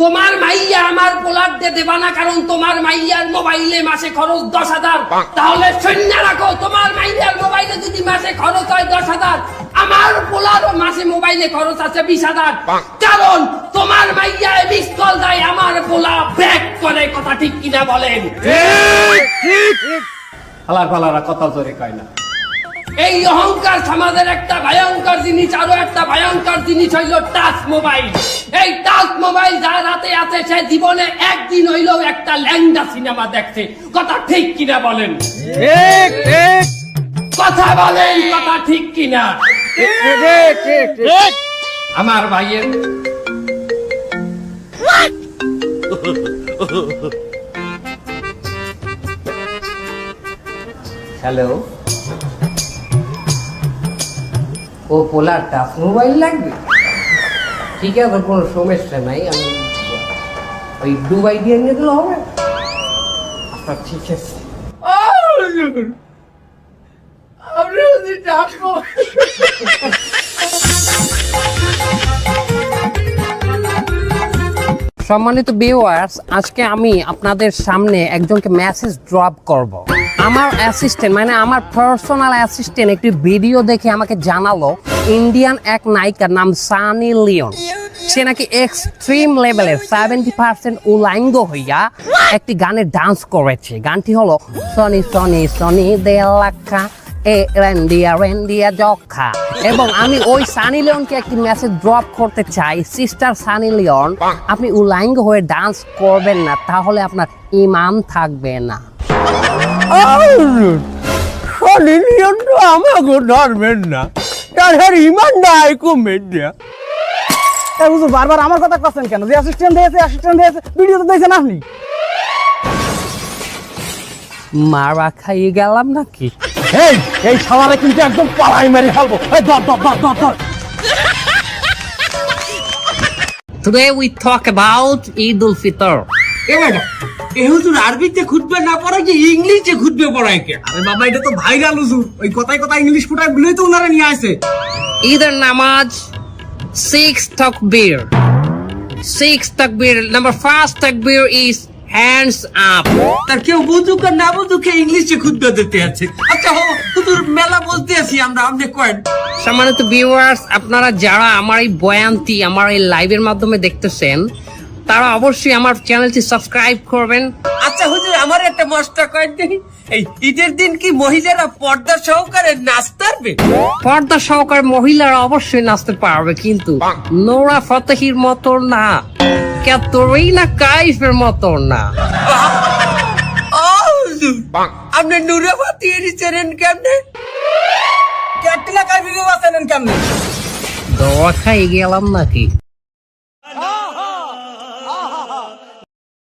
তোমার মাইয়া আমার পোলার দিয়ে দেবা না কারণ তোমার মাইয়ার মোবাইলে মাসে খরচ দশ হাজার। তাহলে সৈন্য রাখো তোমার মাইয়ার মোবাইলে যদি মাসে খরচ হয় দশ হাজার আমার পোলারও মাসে মোবাইলে খরচ আছে বিশ হাজার। কারণ তোমার মাইয়া বিশ কল দেয় আমার পোলা ব্যাক করে কথা ঠিক কিনা বলেন। হালার ফালারা কথা জোরে কয় না। এই অহংকার সমাজের একটা ভয়ঙ্কর জিনিস আরও একটা ভয়ঙ্কর জিনিস হইল টাচ মোবাইল। এই টাচ মোবাইল যার হাতে আছে সে জীবনে একদিন হইলেও একটা ল্যাংডা সিনেমা দেখছে। কথা ঠিক কিনা বলেন? ঠিক ঠিক। কথা বলেন কথা ঠিক কিনা? ঠিক ঠিক ঠিক আমার ভাইয়ের হ্যালো ও পোলার টাচ মোবাইল লাগবে? ঠিক আছে, কোনো সমস্যা নাই, আমি ওই দুবাই দিয়ে নিয়ে দিলে হবে। আচ্ছা ঠিক আছে। সম্মানিত ভিউয়ার্স আজকে আমি আপনাদের সামনে একজনকে মেসেজ ড্রপ করব। আমার অ্যাসিস্ট্যান্ট মানে আমার পার্সোনাল অ্যাসিস্ট্যান্ট একটি ভিডিও দেখে আমাকে জানালো ইন্ডিয়ান এক নায়িকার নাম সানি লিওন সে নাকি এক্সট্রিম লেভেলের সেভেন্টি পার্সেন্ট উলাঙ্গ হইয়া একটি গানে ডান্স করেছে। গানটি হলো সনি সনি সনি দেলাক্ষা এ রেন্ডিয়া রেন্ডিয়া যক্ষা। এবং আমি ওই সানি লিওনকে একটি মেসেজ ড্রপ করতে চাই সিস্টার সানি লিওন আপনি উলাঙ্গ হয়ে ডান্স করবেন না, তাহলে আপনার ইমান থাকবে না। সলিলিয়ন তো আমাকে খাইয়ে গেলাম নাকি এই এই কিন্তু একদম পালাই মেরে ফেলব এই ধর ধর ধর ধর ধর হুজুর আরবিতে খুঁজবে না পড়ায় কি ইংলিশে খুঁজবে পড়ায় কে আরে বাবা এটা তো ভাইরাল হুজুর ওই কথায় ইংলিশ ফুটায় বলেই তো ওনারা নিয়ে আসে Either namaz, six takbir. Six takbir. Number first takbir is hands up. তার কেউ বুঝুক আর না বুঝুক ইংলিশে খুঁজবে দিতে আছে আচ্ছা হো হুজুর মেলা বলতে আছি আমরা আপনি কয়েন সম্মানিত ভিউয়ার্স আপনারা যারা আমার এই বয়ানটি আমার এই লাইভের মাধ্যমে দেখতেছেন তারা অবশ্যই আমার চ্যানেলটি সাবস্ক্রাইব করবেন। আচ্ছা হুজুর আমার একটা মশটা কয়েন দেখি এই ঈদের দিন কি মহিলারা পর্দা সহকারে নাচতে পারবে? পর্দা সহকারে মহিলারা অবশ্যই নাচতে পারবে কিন্তু নোরা ফতেহির মতো না। ক্যাতরিনা কাইফের মতো না। আপনি নুরে ফাতি এরিছেন কেমনে? ক্যাটরিনা কাইফকে বাঁচালেন কেমনে? দোয়া খাই গেলাম নাকি?